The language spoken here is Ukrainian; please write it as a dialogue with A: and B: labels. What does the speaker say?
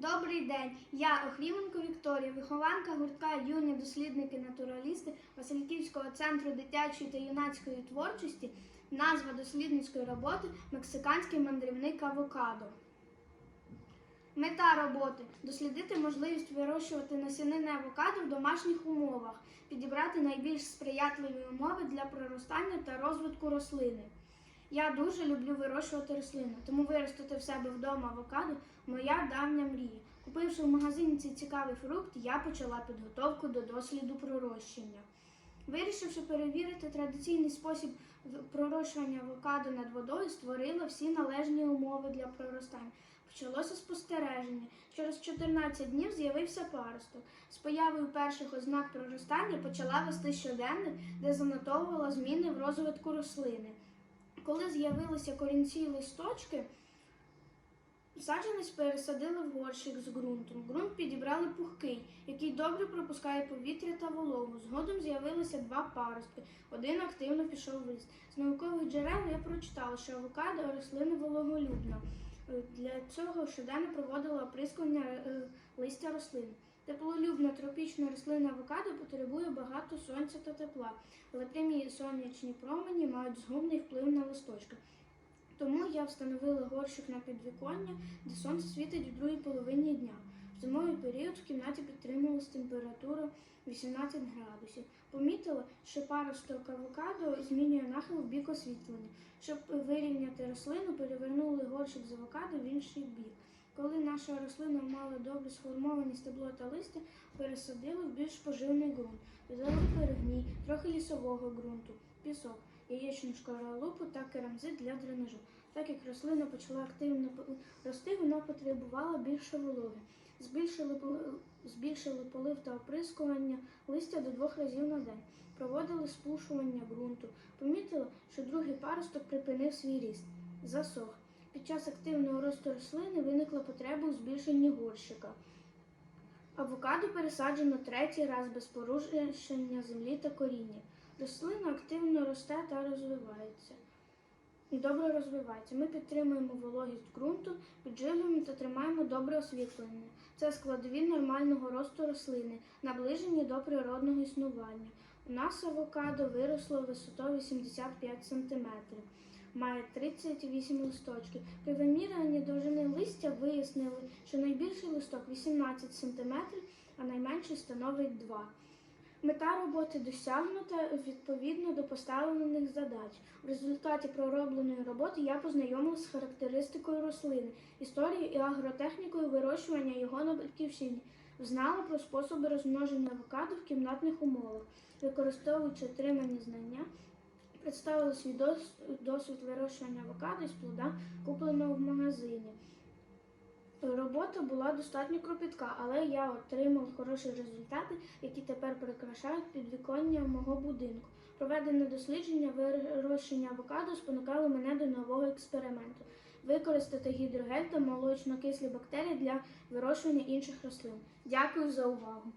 A: Добрий день. Я Охріменко Вікторія, вихованка гуртка юні дослідники-натуралісти Васильківського центру дитячої та юнацької творчості. Назва дослідницької роботи Мексиканський мандрівник авокадо. Мета роботи дослідити можливість вирощувати насінини авокадо в домашніх умовах, підібрати найбільш сприятливі умови для проростання та розвитку рослини. Я дуже люблю вирощувати рослини, тому виростити в себе вдома авокадо моя давня мрія. Купивши в магазині цей цікавий фрукт, я почала підготовку до досліду пророщення. Вирішивши перевірити традиційний спосіб пророщування авокадо над водою, створила всі належні умови для проростання. Почалося спостереження. Через 14 днів з'явився паросток. З появою перших ознак проростання почала вести щоденник, де занотовувала зміни в розвитку рослини. Коли з'явилися корінці і листочки, саджанець пересадили в горщик з ґрунтом. Ґрунт підібрали пухкий, який добре пропускає повітря та вологу. Згодом з'явилися два паростки. Один активно пішов в ліс. З наукових джерел я прочитала, що авокадо рослина вологолюбна. Е, Для цього щоденно проводила оприскування е, листя рослин. Теплолюбна тропічна рослина авокадо потребує багато сонця та тепла, але прямі сонячні промені мають згубний вплив на листочки. Тому я встановила горщик на підвіконня, де сонце світить в другій половині дня. В зимовий період в кімнаті підтримувалась температура 18 градусів. Помітила, що паросток авокадо змінює нахил в бік освітлення. Щоб вирівняти рослину, перевернули горщик з авокадо в інший бік. Коли наша рослина мала добре сформовані стебло та листя, пересадили в більш поживний ґрунт. Додали перегній, трохи лісового ґрунту, пісок, яєчну шкаралупу та керамзит для дренажу. Так як рослина почала активно рости, вона потребувала більше вологи. Збільшили, збільшили полив та оприскування листя до двох разів на день. Проводили спушування ґрунту. Помітили, що другий паросток припинив свій ріст. Засох. Під час активного росту рослини виникла потреба у збільшенні горщика. Авокадо пересаджено третій раз без порушення землі та коріння. Рослина активно росте та розвивається. Добре розвивається. Ми підтримуємо вологість ґрунту, підживлюємо та тримаємо добре освітлення. Це складові нормального росту рослини, наближені до природного існування. У нас авокадо виросло висотою 85 см, має 38 листочків. При вимірюванні довжини листя вияснили, що найбільший листок 18 см, а найменший становить 2 Мета роботи досягнута відповідно до поставлених задач. В результаті проробленої роботи я познайомилася з характеристикою рослини, історією і агротехнікою вирощування його на батьківщині. Знала про способи розмноження авокадо в кімнатних умовах, використовуючи отримані знання, представила свій досвід вирощування авокадо з плода, купленого в магазині. Робота була достатньо кропітка, але я отримав хороші результати, які тепер прикрашають підвіконня мого будинку. Проведене дослідження вирощення авокадо спонукало мене до нового експерименту використати гідрогель та молочно-кислі бактерії для вирощування інших рослин. Дякую за увагу!